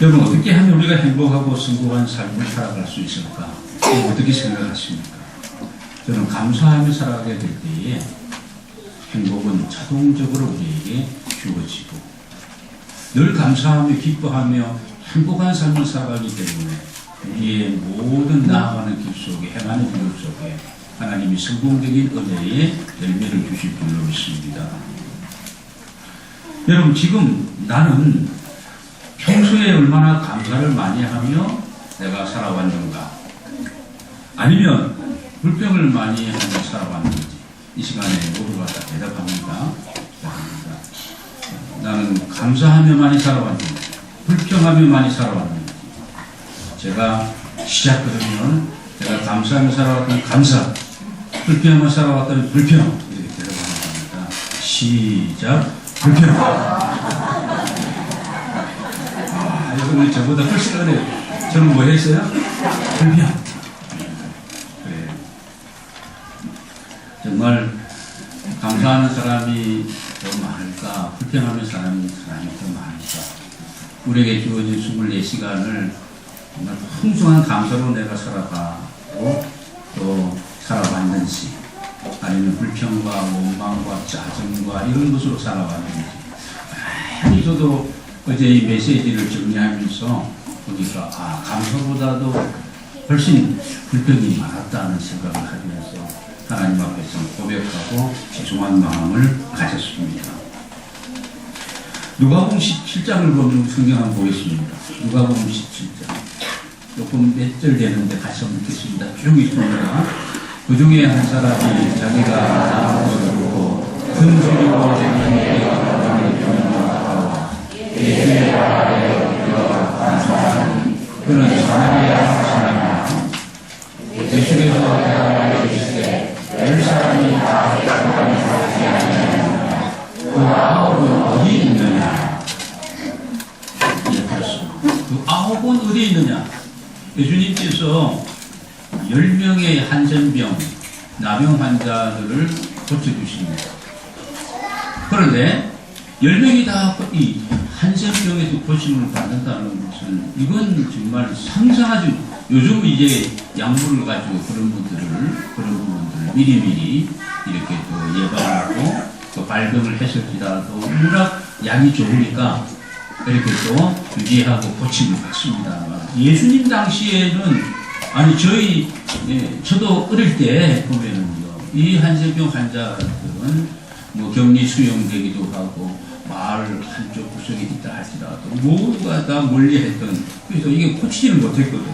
여러분 어떻게 하면 우리가 행복하고 성공한 삶을 살아갈 수 있을까? 어떻게 생각하십니까? 저는 감사하며 살아가게 될 때에 행복은 자동적으로 우리에게 주어지고 늘 감사하며 기뻐하며 행복한 삶을 살아가기 때문에 우리의 모든 나아가는 길 속에 행하는 길 속에 하나님이 성공적인 은혜의 열매를 주실 줄로 믿습니다. 여러분 지금 나는 평소에 얼마나 감사를 많이 하며 내가 살아왔는가 아니면 불평을 많이 하며 살아왔는지 이 시간에 모두가 다 대답합니다. 대답합니다. 나는 감사하며 많이 살아왔는지 불평하며 많이 살아왔는지 제가 시작부터는 제가 감사하며 살아왔던 감사 불평하며 살아왔던 불평 이렇게 대답하는 겁니다. 시작 불평 아, 여러분 저보다 훨씬 어려요. 저는 뭐 했어요? 불평. 그래. 정말 감사하는 사람이 더 많을까? 불평하는 사람이 사람이 더 많을까? 우리에게 주어진 24시간을 정말 풍성한 감사로 내가 살아가고 또 살아왔는지 아니면 불평과 원망과 짜증과 이런 것으로 살아왔는지 많이 저도 어제 이 메시지를 정리하면서 보니까 아 감사보다도 훨씬 불평이 많았다는 생각을 하면서 하나님 앞에서 고백하고 죄송한 마음을 가졌습니다. 누가복음 17장을 보면 성경 한번 보겠습니다. 누가복음 17장 조금 몇 절 되는데 같이 한번 읽겠습니다. 쭉 읽습니다. 그 중에 한 사람이 자기가 보고 금술이고 대문에 가방을 가져와 예수의 아래에 들어간 사람이 그는 사마리아 사람이야. 예수께서 대답하여 주시되 열 사람이 다 가방을 가지 아니하느냐 그 아홉은 어디 있느냐. 그 아홉은 어디 있느냐 예수님께서 열 명의 한센병 나병 환자들을 고쳐주십니다. 그런데 열 명이 다 이 한센병에서 고침을 받는다는 것은 이건 정말 상상하지 요즘 이제 약물을 가지고 그런 분들을 그런 부분들을 미리미리 이렇게 또 예방하고 또 발병을 했을지라도 워낙 약이 좋으니까 이렇게 또 유지하고 고침을 받습니다. 예수님 당시에는 아니 저희 예, 저도 어릴 때 보면은요 이 한센병 환자들은 뭐 격리 수용되기도 하고 마을 한쪽 구석에 있다 할지라도 모두가 다 멀리했던 그래서 이게 고치지를 못했거든.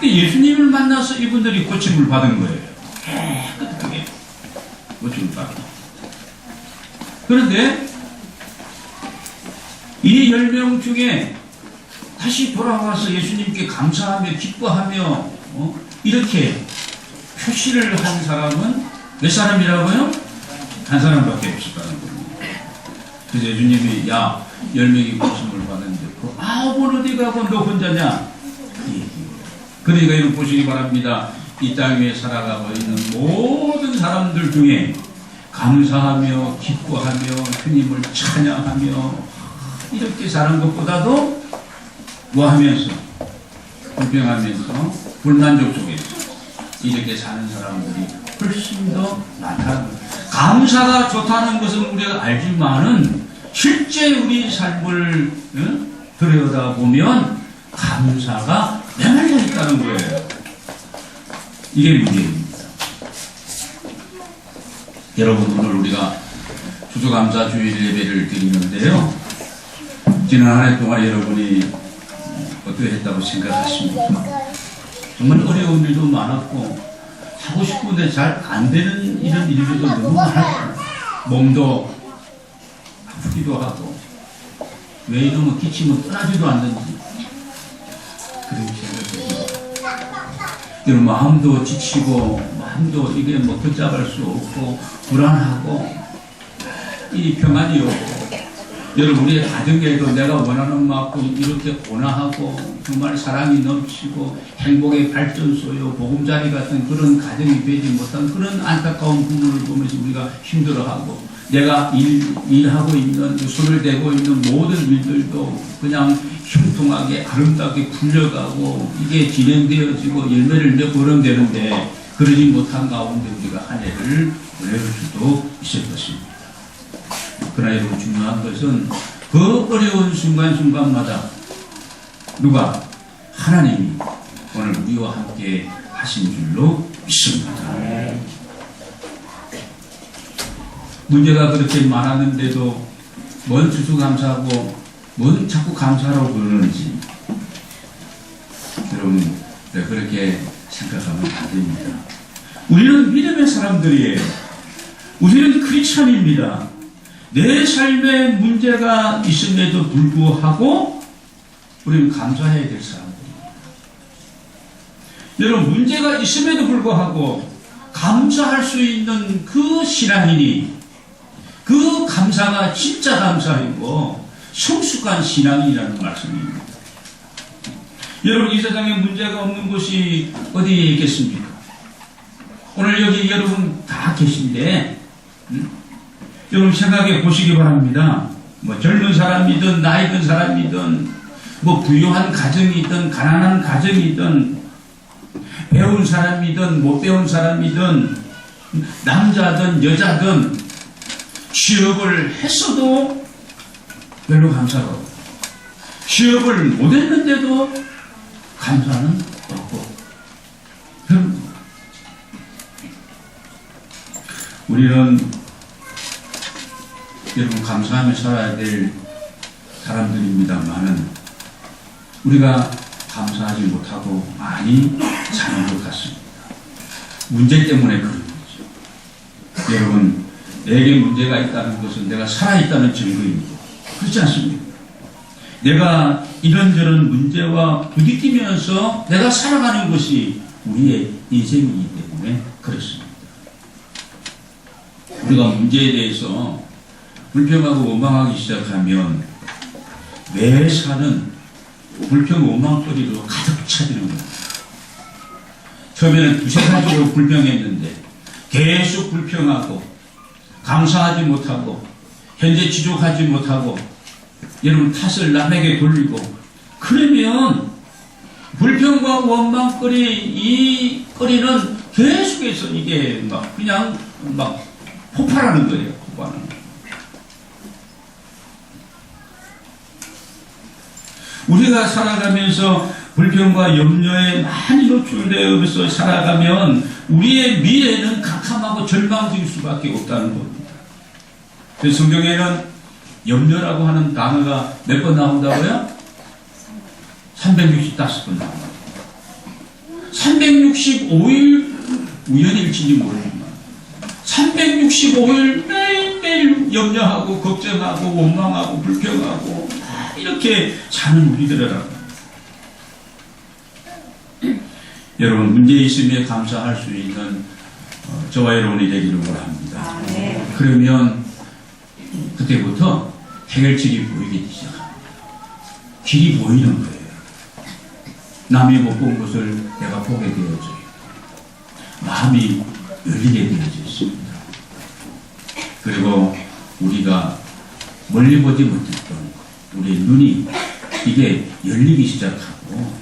근데 예수님을 만나서 이분들이 고침을 받은 거예요. 깨끗하게 고침을 받은. 그런데 이 열 명 중에 다시 돌아와서 예수님께 감사하며 기뻐하며 어? 이렇게 표시를 한 사람은 몇 사람이라고요? 한 사람밖에 없었다는 겁니다. 그래서 예수님이 야 열 명이 고침을 받는데 그 아홉은 어디 가고 너 혼자냐? 예. 그러니까 이런 보시기 바랍니다. 이 땅 위에 살아가고 있는 모든 사람들 중에 감사하며 기뻐하며 주님을 찬양하며 이렇게 사는 것보다도 뭐 하면서 불평하면서 불만족 속에서 이렇게 사는 사람들이 훨씬 더 거예요. 감사가 좋다는 것은 우리가 알지만은 실제 우리 삶을 어? 들여다 보면 감사가 메말려 있다는 거예요. 이게 문제입니다. 여러분 오늘 우리가 주주감사 주일 예배를 드리는데요. 지난 한 해 동안 여러분이 어떻게 했다고 생각하십니까? 정말 어려운 일도 많았고 하고 싶은데 잘 안 되는 이런 일들도 너무 많았고 몸도 아프기도 하고 왜 이러면 기침은 떠나지도 않는지 생각합니다. 여러분 마음도 지치고 마음도 이게 뭐 붙잡을 수 없고 불안하고 이 평안이 없고 여러분 우리의 가정에도 내가 원하는 만큼 이렇게 온화하고 정말 사랑이 넘치고 행복의 발전소요 보금자리 같은 그런 가정이 되지 못한 그런 안타까운 부분을 보면서 우리가 힘들어하고 내가 일, 일하고 있는 그 손을 대고 있는 모든 일들도 그냥 형통하게 아름답게 굴려가고 이게 진행되어지고 열매를 맺고 그러면 되는데 그러지 못한 가운데 우리가 한 해를 보낼 수도 있을 것입니다. 여러분 중요한 것은 그 어려운 순간순간마다 누가 하나님이 오늘 우리와 함께 하신 줄로 믿습니다. 문제가 그렇게 많았는데도 뭔 추수감사하고 뭔 자꾸 감사하라고 그러는지 여러분 네, 그렇게 생각하면 안 됩니다. 우리는 믿음의 사람들이에요. 우리는 크리스천입니다. 내 삶에 문제가 있음에도 불구하고 우리는 감사해야 될 사람들입니다. 여러분 문제가 있음에도 불구하고 감사할 수 있는 그 신앙이니 그 감사가 진짜 감사이고 성숙한 신앙이라는 말씀입니다. 여러분 이 세상에 문제가 없는 곳이 어디에 있겠습니까? 오늘 여기 여러분 다 계신데 음? 여러분 생각해 보시기 바랍니다. 뭐 젊은 사람이든 나이 든 사람이든 뭐 부유한 가정이든 가난한 가정이든 배운 사람이든 못 배운 사람이든 남자든 여자든 취업을 했어도 별로 없고 취업을 못했는데도 감사는 없고 그럼 우리는 여러분 감사하며 살아야 될 사람들입니다만은 우리가 감사하지 못하고 많이 사는 것 같습니다. 문제 때문에 그런 거죠. 여러분 내게 문제가 있다는 것은 내가 살아있다는 증거입니다. 그렇지 않습니까? 내가 이런저런 문제와 부딪히면서 내가 살아가는 것이 우리의 인생이기 때문에 그렇습니다. 우리가 문제에 대해서 불평하고 원망하기 시작하면 매 사는 불평 원망거리로 가득 차지는 거예요. 처음에는 두세 가지로 불평했는데 계속 불평하고 감사하지 못하고 현재 지족하지 못하고 여러분 탓을 남에게 돌리고 그러면 불평과 원망거리 이 거리는 계속해서 이게 막 그냥 막 폭발하는 거예요. 폭발하는 거. 우리가 살아가면서 불평과 염려에 많이 노출되어서 살아가면 우리의 미래는 캄캄하고 절망적일 수밖에 없다는 겁니다. 그래서 성경에는 염려라고 하는 단어가 몇 번 나온다고요? 365번 나옵니다. 365일 우연일지는 모르지만 365일 매일매일 염려하고 걱정하고 원망하고 불평하고 다 이렇게 사는 우리들이라고 여러분 문제 있음에 감사할 수 있는 어, 저와 여러분이 되기를 원합니다. 그러면 그때부터 해결책이 보이기 시작합니다. 길이 보이는 거예요. 남이 못 본 것을 내가 보게 되어져요. 마음이 열리게 되어져 있습니다. 그리고 우리가 멀리 보지 못했던 우리의 눈이 이게 열리기 시작하고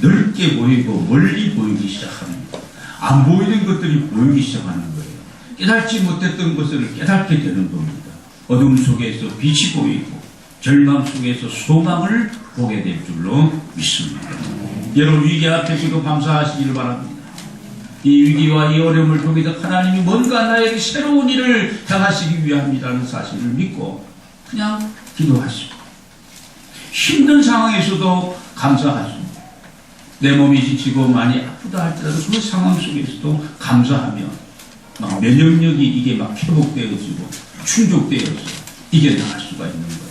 넓게 보이고 멀리 보이기 시작합니다. 안 보이는 것들이 보이기 시작하는 거예요. 깨닫지 못했던 것을 깨닫게 되는 겁니다. 어둠 속에서 빛이 보이고 절망 속에서 소망을 보게 될 줄로 믿습니다. 여러분 위기 앞에서도 감사하시기를 바랍니다. 이 위기와 이 어려움을 통해서 하나님이 뭔가 나에게 새로운 일을 당하시기 위함이라는 사실을 믿고 그냥 기도하시고 힘든 상황에서도 감사하십니다. 내 몸이 지치고 많이 아프다 할지라도 그 상황 속에서도 감사하며 막 면역력이 이게 막 회복되어지고 충족되어서 이겨나갈 수가 있는 거예요.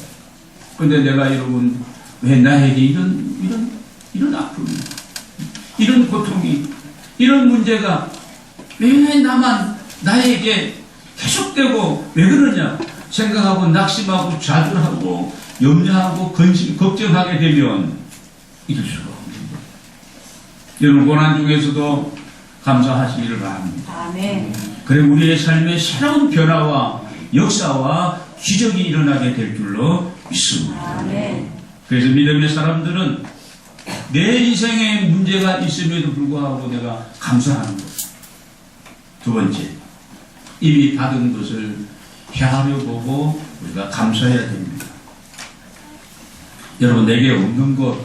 근데 내가 여러분 왜 나에게 이런 이런 이런 아픔이 이런 고통이 이런 문제가 왜 나만 나에게 계속되고 왜 그러냐 생각하고 낙심하고 좌절하고 염려하고 근심 걱정하게 되면 이길 수가 없는 거예요. 여러분 고난 중에서도 감사하시기를 바랍니다. 아멘. 그래 우리의 삶의 새로운 변화와 역사와 기적이 일어나게 될 줄로 믿습니다. 아멘. 그래서 믿음의 사람들은 내 인생에 문제가 있음에도 불구하고 내가 감사하는 것. 두 번째, 이미 받은 것을 헤아려 보고 우리가 감사해야 됩니다. 여러분, 내게 없는 것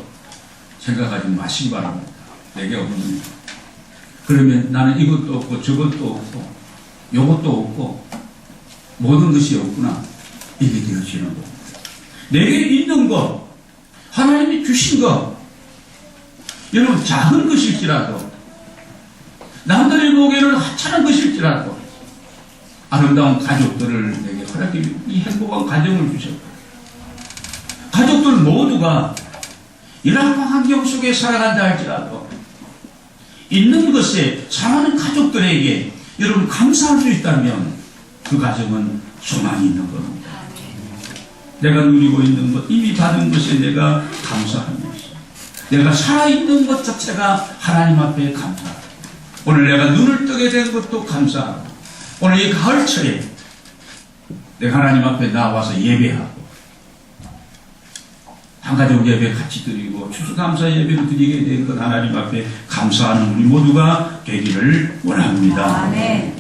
생각하지 마시기 바랍니다. 내게 없는 것. 그러면 나는 이것도 없고 저것도 없고 요것도 없고 모든 것이 없구나. 이게 되어지는 겁니다. 내게 있는 것, 하나님이 주신 것, 여러분 작은 것일지라도 남들이 보기에는 하찮은 것일지라도 아름다운 가족들을 내게 허락해 주- 이 행복한 가정을 주셨고 가족들 모두가 이러한 환경 속에 살아간다 할지라도 있는 것에 사랑하는 가족들에게 여러분 감사할 수 있다면 그 가정은 소망이 있는 겁니다. 내가 누리고 있는 것, 이미 받은 것에 내가 감사하면서 내가 살아있는 것 자체가 하나님 앞에 감사하고 오늘 내가 눈을 뜨게 된 것도 감사하고 오늘 이 가을철에 내가 하나님 앞에 나와서 예배하고 한가족 예배 같이 드리고 추수감사 예배를 드리게 된 것 하나님 앞에 감사하는 우리 모두가 되기를 원합니다. 아멘.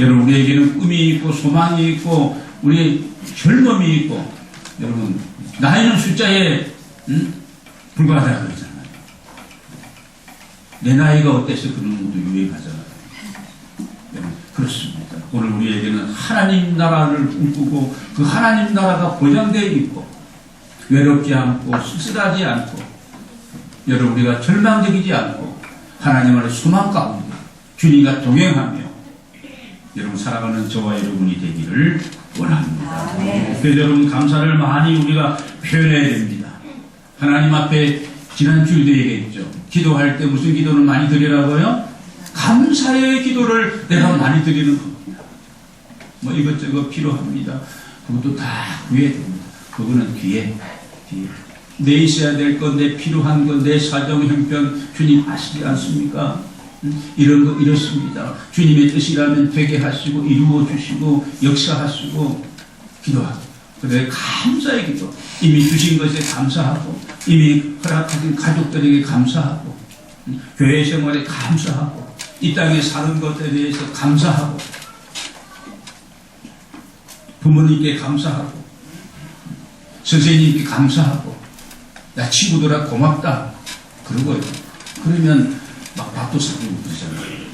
여러분 우리에게는 꿈이 있고 소망이 있고 우리 젊음이 있고 여러분 나이는 숫자에 음? 불과하다 그러잖아요. 내 나이가 어때서 그런 것도 유행하잖아요. 여러분 그렇습니다. 오늘 우리에게는 하나님 나라를 꿈꾸고 그 하나님 나라가 보장되어 있고 외롭지 않고 쓸쓸하지 않고 여러분 우리가 절망적이지 않고 하나님의 소망 가운데 주님과 동행하며 여러분 살아가는 저와 여러분이 되기를 원합니다. 그래서 여러분 감사를 많이 우리가 표현해야 됩니다. 하나님 앞에 지난 주일도 얘기했죠. 기도할 때 무슨 기도를 많이 드리라고요? 감사의 기도를 내가 많이 드리는 겁니다. 뭐 이것저것 필요합니다. 그것도 다 구해야 됩니다. 그거는 뒤에, 뒤에. 내 있어야 될 것, 내 필요한 것, 내 사정, 형편, 주님 아시지 않습니까? 음, 이런 거 이렇습니다. 주님의 뜻이라면 되게 하시고, 이루어 주시고, 역사하시고, 기도하고. 그래, 감사의 기도. 이미 주신 것에 감사하고, 이미 허락하신 가족들에게 감사하고, 음, 교회 생활에 감사하고, 이 땅에 사는 것에 대해서 감사하고, 부모님께 감사하고, 선생님께 감사하고, 야, 친구들아 고맙다. 그러고요. 그러면 막 밥도 사주고 그러잖아요.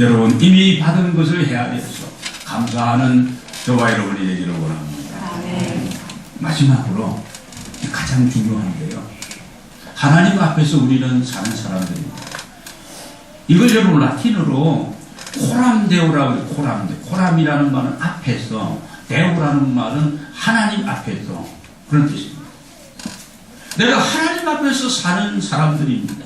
여러분, 이미 받은 것을 헤아려서 감사하는 저와 여러분이 되기를 원합니다. 마지막으로 가장 중요한데요. 하나님 앞에서 우리는 사는 사람들입니다. 이걸 여러분 라틴어로 코람데오라고 해요. 코람데. 코람이라는 말은 앞에서, 데오라는 말은 하나님 앞에서 그런 뜻입니다. 내가 하나님 앞에서 사는 사람들입니다.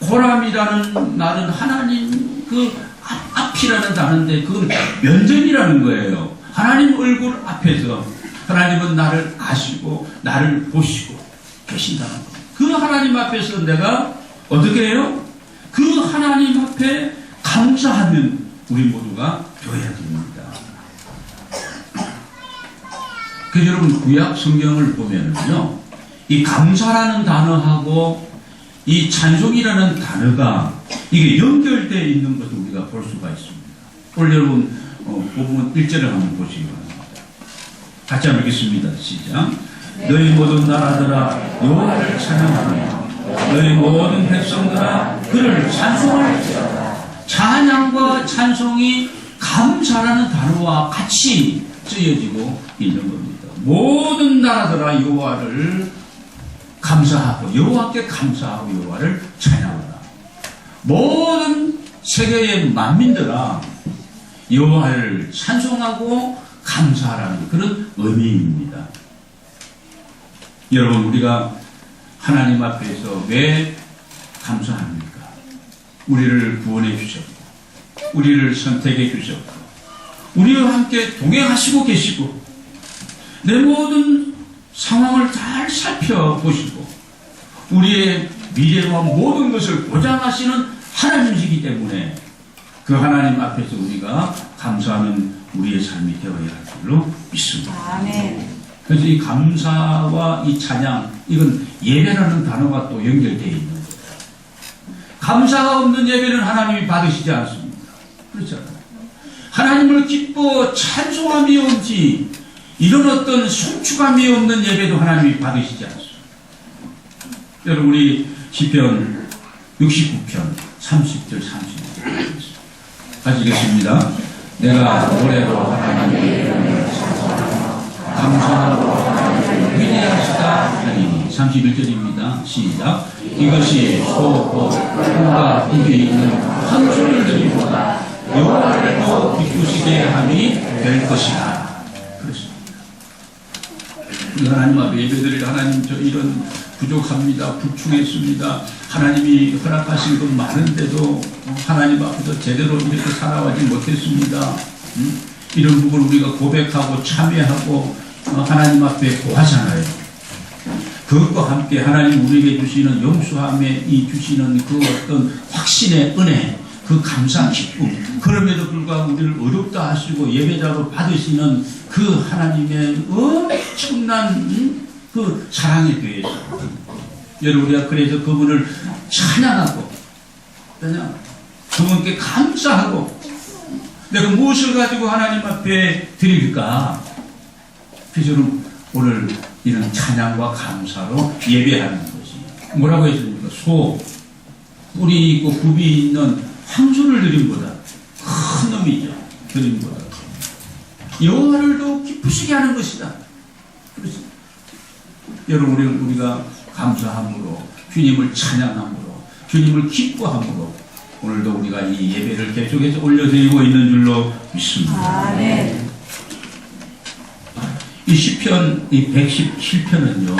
코람이라는 말은 하나님 그 앞, 앞이라는 단어인데 그건 면전이라는 거예요. 하나님 얼굴 앞에서 하나님은 나를 아시고 나를 보시고 계신다는 거예요. 그 하나님 앞에서 내가 어떻게 해요? 그 하나님 앞에 감사하는 우리 모두가 되어야 됩니다. 그 여러분 구약 성경을 보면은요, 이 감사라는 단어하고 이 찬송이라는 단어가 이게 연결되어 있는 것을 우리가 볼 수가 있습니다. 오늘 여러분 어, 부분 1절을 한번 보시기 바랍니다. 같이 한번 읽겠습니다. 시작. 너희 모든 나라들아 여호와를 찬양하며 너희 모든 백성들아 그를 찬송할지어다. 찬양과 찬송이 감사라는 단어와 같이 쓰여지고 있는 겁니다. 모든 나라들아 여호와를 감사하고 여호와께 감사하고 여호와를 찬양하라. 모든 세계의 만민들아 여호와를 찬송하고 감사하라는 그런 의미입니다. 여러분 우리가 하나님 앞에서 왜 감사합니까? 우리를 구원해 주셨고 우리를 선택해 주셨고 우리와 함께 동행하시고 계시고 내 모든 상황을 잘 살펴보시고 우리의 미래와 모든 것을 보장하시는 하나님이시기 때문에 그 하나님 앞에서 우리가 감사하는 우리의 삶이 되어야 할 줄로 믿습니다. 아멘. 그래서 이 감사와 이 찬양, 이건 예배라는 단어가 또 연결되어 있는 거예요. 감사가 없는 예배는 하나님이 받으시지 않습니다. 그렇잖아요. 하나님을 기뻐 찬송함이 없지, 이런 어떤 성취감이 없는 예배도 하나님이 받으시지 않습니다. 여러분, 우리 시편 69편 30절 31절 가지겠습니다. 내가 노래로 하나님의 이름을 감사하고 위대하시다 하니 31절입니다. 시작. 이것이 소고 소가 입에 있는 한 소리를 들리보다 여호와를 더 기쁘시게 함이 될 것이다. 하나님 앞에 예배드릴 하나님 저 이런 부족합니다. 부충했습니다. 하나님이 허락하신 것 많은데도 하나님 앞에서 제대로 이렇게 살아가지 못했습니다. 음? 이런 부분 우리가 고백하고 참여하고 어, 하나님 앞에 고하잖아요. 그것과 함께 하나님 우리에게 주시는 용서함에 이 주시는 그 어떤 확신의 은혜, 그 감사 기쁨, 그럼에도 불구하고 우리를 어렵다 하시고 예배자로 받으시는 그 하나님의 엄청난 음, 그 사랑에 대해서 여러분 우리가 그래서 그분을 찬양하고 그냥 그분께 감사하고 내가 무엇을 가지고 하나님 앞에 드릴까? 그래서 오늘 이런 찬양과 감사로 예배하는 것이 뭐라고 했습니까? 소, 뿌리 있고 굽이 있는 황소를 드림보다 큰 놈이죠. 드림보다 여호와를 더 기쁘시게 하는 것이다. 그렇습니다. 여러분 우리 우리가 감사함으로 주님을 찬양함으로 주님을 기뻐함으로 오늘도 우리가 이 예배를 계속해서 올려드리고 있는 줄로 믿습니다. 아멘. 이 시편 이 117편은요.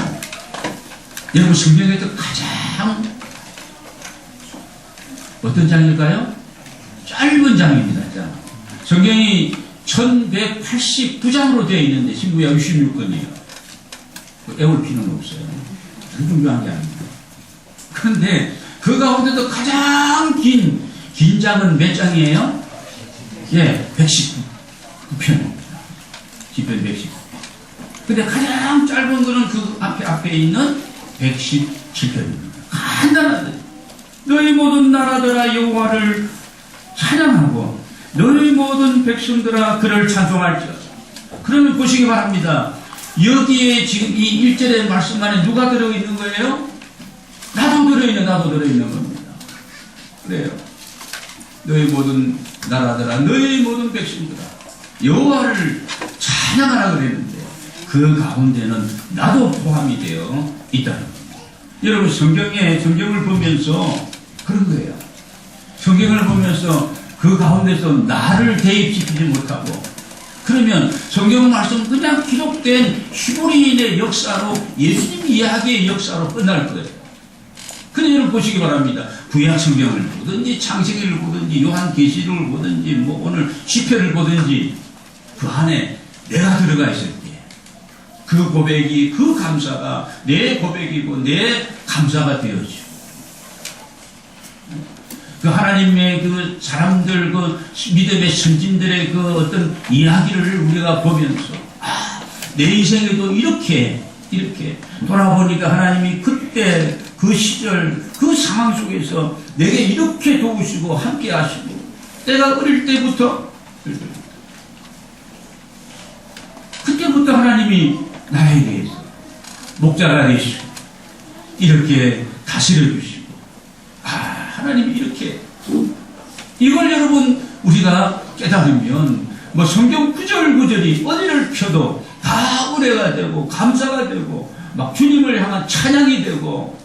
여러분 성경에서 가장 어떤 장일까요? 짧은 장입니다. 자. 성경이 1189장으로 되어 있는데 신구약 66권이에요. 애울 필요는 없어요. 그 중요한 게 아닙니다. 그런데 그 가운데도 가장 긴, 긴 장은 몇 장이에요? 예, 119편입니다. 시편 119. 근데 가장 짧은 거는 그 앞에 앞에 있는 117편입니다. 간단하다. 너희 모든 나라들아 여호와를 찬양하고 너희 모든 백성들아 그를 찬송할지어다. 그러면 보시기 바랍니다. 여기에 지금 이 1절의 말씀 안에 누가 들어있는 거예요? 나도 들어있는 나도 들어있는 겁니다. 그래요. 너희 모든 나라들아 너희 모든 백성들아 여호와를 찬양하라 그랬는데 그 가운데는 나도 포함이 되어 있다는 겁니다. 여러분 성경에 성경을 보면서 그런 거예요. 성경을 보면서 그 가운데서 나를 대입시키지 못하고 그러면 성경 말씀 그냥 기록된 히브리인의 역사로 예수님 이야기의 역사로 끝날 거예요. 근데 여러분 보시기 바랍니다. 구약 성경을 보든지 창세기를 보든지 요한계시록을 보든지 뭐 오늘 시편을 보든지 그 안에 내가 들어가 있을 때 그 고백이 그 감사가 내 고백이고 내 감사가 되어지고 그 하나님의 그 사람들 그 믿음의 선진들의 그 어떤 이야기를 우리가 보면서 아, 내 인생에도 이렇게 이렇게 돌아보니까 하나님이 그때 그 시절 그 상황 속에서 내게 이렇게 도우시고 함께 하시고 내가 어릴 때부터 그때부터 하나님이 나에 대해서 목자가 되시고 이렇게 다스려 주시고 아 하나님이 이렇게 이걸 여러분 우리가 깨달으면 뭐 성경 구절 구절이 어디를 펴도 다 은혜가 되고 감사가 되고 막 주님을 향한 찬양이 되고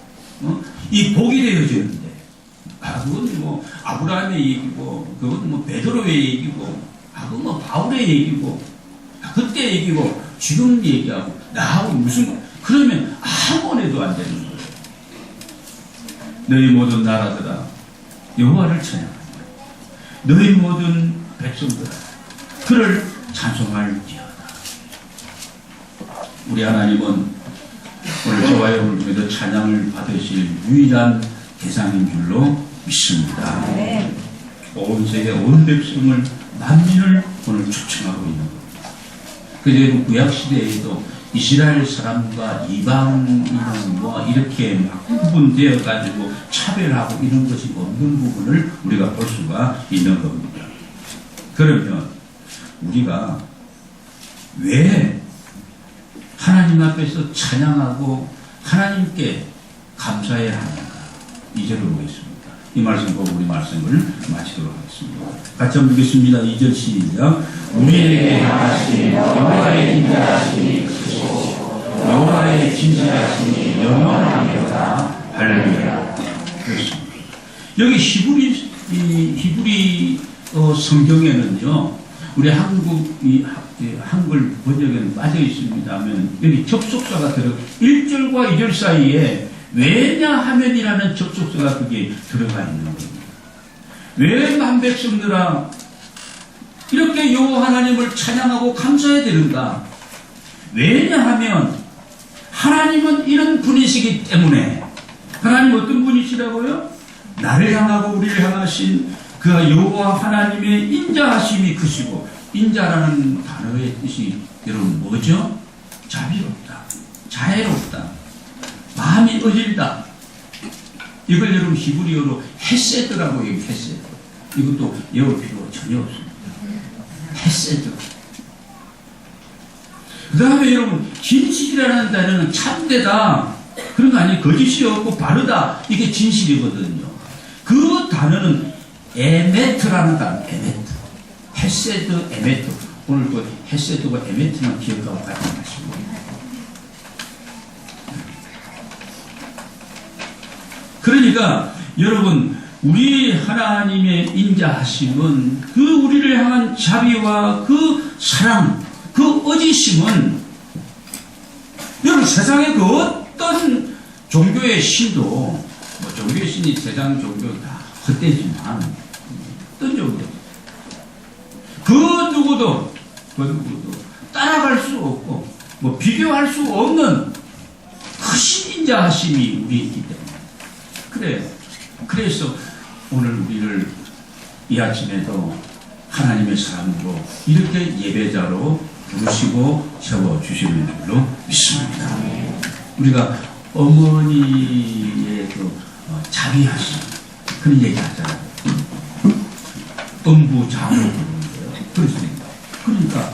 어? 이 복이 되어지는데 아 그건 뭐 아브라함의 얘기고 그건 뭐 베드로의 얘기고 아 그건 뭐 바울의 얘기고 아, 그때 얘기고 지금 얘기하고 나하고 무슨 그러면 아무래도 안 되는 거예요. 너희 모든 나라들아 여호와를 찬양하라. 너희 모든 백성들아 그를 찬송할지어다. 우리 하나님은 오늘 저와 여러분을 통해서 찬양을 받으실 유일한 대상인 줄로 믿습니다. 아멘. 온 세계 온 백성을 만민을 오늘 초청하고 있는 겁니다. 그래서 구약 시대에도 이스라엘 사람과 이방인은 뭐 이렇게 막 구분되어 가지고 차별하고 이런 것이 없는 부분을 우리가 볼 수가 있는 겁니다. 그러면 우리가 왜 하나님 앞에서 찬양하고 하나님께 감사해야 하는가? 이절을 보겠습니다. 이 말씀 보고 우리 말씀을 마치도록 하겠습니다. 같이 한번 읽겠습니다. 2절 시작. 우리에게 하신 여호와의 인자하심이 크시고 여호와의 진실하심이 영원하니라. 할렐루야. 여기 히브리 이 히브리 어, 성경에는요. 우리 한국 이, 한글 번역에는 빠져 있습니다면 여기 접속사가 들어 1절과 2절 사이에 왜냐하면이라는 접속사가 그게 들어가 있는 겁니다. 왜 만백성들아 이렇게 여호와 하나님을 찬양하고 감사해야 되는가? 왜냐하면 하나님은 이런 분이시기 때문에 하나님 어떤 분이시라고요? 나를 향하고 우리를 향하신 그 여호와 하나님의 인자하심이 크시고 인자라는 단어의 뜻이 여러분 뭐죠? 자비롭다, 자애롭다, 마음이 어질다. 이걸 여러분 히브리어로 헤세드라고. 헤세드. 이것도 외울 필요가 전혀 없습니다. 헤세드. 그 다음에 여러분 진실이라는 단어는 참되다. 그런 거 아니에요. 거짓이 없고 바르다. 이게 진실이거든요. 그 단어는 에메트라는 단어 에메트. 헤세드 에메트. 오늘 그 헤세드와 에메트만 기억하고 같이 하시고. 그러니까 여러분 우리 하나님의 인자하심은 그 우리를 향한 자비와 그 사랑 그 어지심은 여러분 세상의 그 어떤 종교의 신도 뭐 종교의 신이 세상 종교 다 헛되지만 어떤 종교 그 누구도 그 누구도 따라갈 수 없고 뭐 비교할 수 없는 크신 인자 하심이 우리에 있기 때문에 그래요. 그래서 오늘 우리를 이 아침에도 하나님의 사람으로 이렇게 예배자로 부르시고 세워주시는 줄로 믿습니다. 우리가 어머니의 그 어, 자비하심 그런 얘기 하잖아요. 음부 자로 부르는데요. 그러니까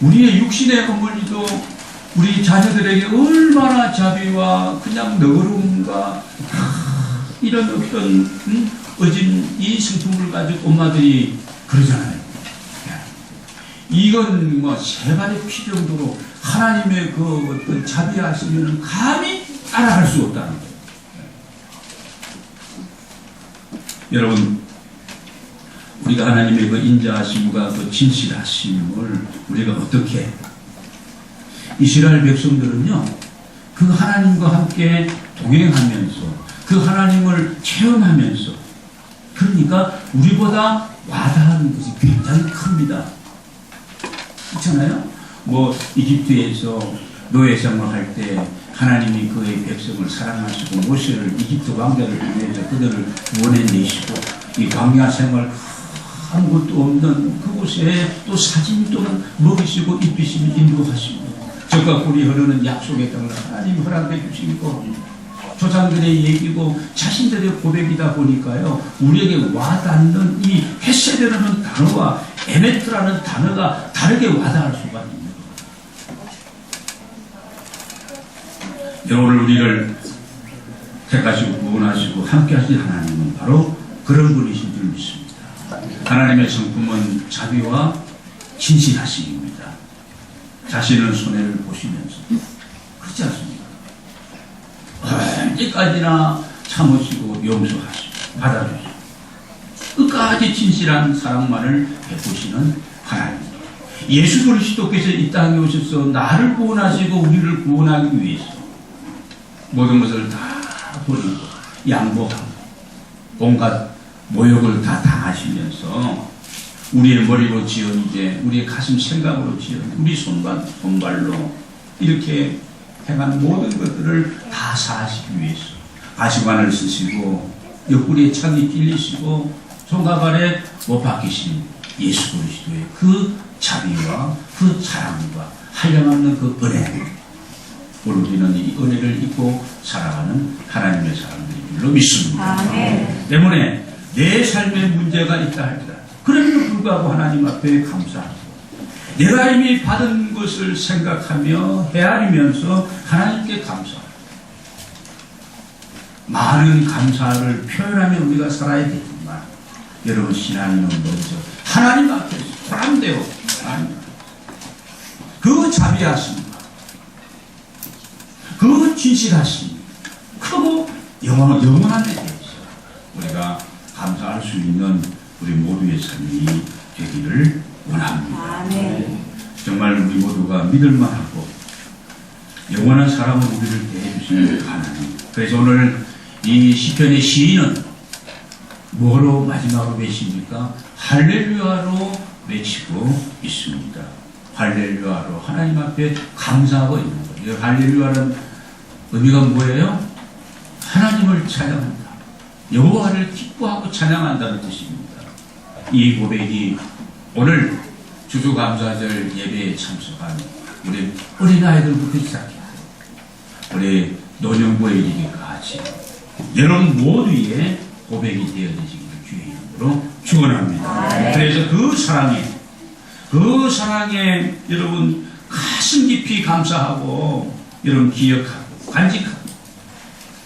우리의 육신의 어머니도 우리 자녀들에게 얼마나 자비와 그냥 너그러움과 이런 어떤 음, 어진 이 성품을 가지고 엄마들이 그러잖아요. 이건 뭐세 발의 피 정도로 하나님의 그 어떤 자비하시면 감히 따라갈 수 없다는 거예요. 여러분 우리가 하나님의 그 인자하심과 그 진실하심을 우리가 어떻게 이스라엘 백성들은요 그 하나님과 함께 동행하면서 그 하나님을 체험하면서 그러니까 우리보다 와닿은 것이 굉장히 큽니다. 그렇잖아요? 뭐 이집트에서 노예 생활할 때 하나님이 그의 백성을 사랑하시고 모세를 이집트 왕자를 통해서 그들을 구원해내시고 이 광야 생활 아무것도 없는 그곳에 또 사진 또는 먹이시고 입히시고 인도하시고 적과 꿀이 흐르는 약속의 땅을 하나님 허락해 주시고 조상들의 얘기고 자신들의 고백이다 보니까요 우리에게 와닿는 이 헤세드라는 단어와 에메트라는 단어가 다르게 와닿을 수가 있는 거예요. 여러분 우리를 택하시고 구원하시고 함께 하신 하나님은 바로 그런 분이신 줄 믿습니다. 하나님의 성품은 자비와 진실하심입니다. 자신의 손해를 보시면서 그렇지 않습니까? 언제까지나 참으시고 용서하시고 받아주시고 끝까지 진실한 사랑만을 베푸시는 하나님. 예수 그리스도께서 이 땅에 오셔서 나를 구원하시고 우리를 구원하기 위해서 모든 것을 다 버리고 양보하고 온갖 모욕을 다 당하시면서 우리의 머리로 지은 이제 우리의 가슴 생각으로 지은 우리 손발 손발로 이렇게 행한 모든 것들을 다 사하시기 위해서 가시관을 쓰시고 옆구리에 창이 찔리시고 손가발에 못 박히신 예수 그리스도의 그 자비와 그 사랑과 한량없는 그 은혜 오늘 우리는 이 은혜를 입고 살아가는 하나님의 사람들인 줄로 믿습니다. 아멘. 때문에 내 삶에 문제가 있다 할지라 그럼에도 불구하고 하나님 앞에 감사하고 내가 이미 받은 것을 생각하며 헤아리면서 하나님께 감사하고 많은 감사를 표현하며 우리가 살아야 되지만 여러분 신앙인은 먼저 하나님 앞에 사람되어 하나님 앞에 그 자비하십니다. 그 진실하심 크고 영원, 영원한 데 대해서 우리가 감사할 수 있는 우리 모두의 삶이 되기를 원합니다. 아멘. 정말 우리 모두가 믿을만 하고 영원한 사람으로 우리를 대해주시는 하나님. 그래서 오늘 이 시편의 시인은 뭐로 마지막으로 외칩니까? 할렐루야로 외치고 있습니다. 할렐루야로 하나님 앞에 감사하고 있는 거예요. 이 할렐루야는 의미가 뭐예요? 하나님을 찬양한다. 여호와를 기뻐하고 찬양한다는 뜻입니다. 이 고백이 오늘 주주감사절 예배에 참석한 우리 어린아이들부터 시작해서 우리 노년부에 이르기까지 여러분 모두의 고백이 되어지시기를 주의 이름으로 축원합니다. 그래서 그 사랑에 그 사랑에 여러분 가슴 깊이 감사하고 여러분 기억하고 간직하고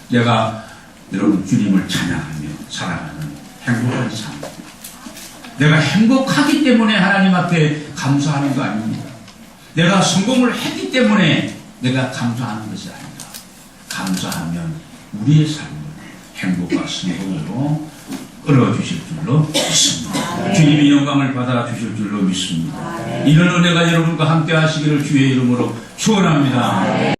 내가 여러분 주님을 찬양하며 살아가는 행복한 삶 내가 행복하기 때문에 하나님 앞에 감사하는 거 아닙니다. 내가 성공을 했기 때문에 내가 감사하는 것이 아니다. 감사하면 우리의 삶을 행복과 성공으로 끌어주실 줄로 믿습니다. 주님이 영광을 받아 주실 줄로 믿습니다. 이런 은혜가 여러분과 함께 하시기를 주의 이름으로 축원합니다.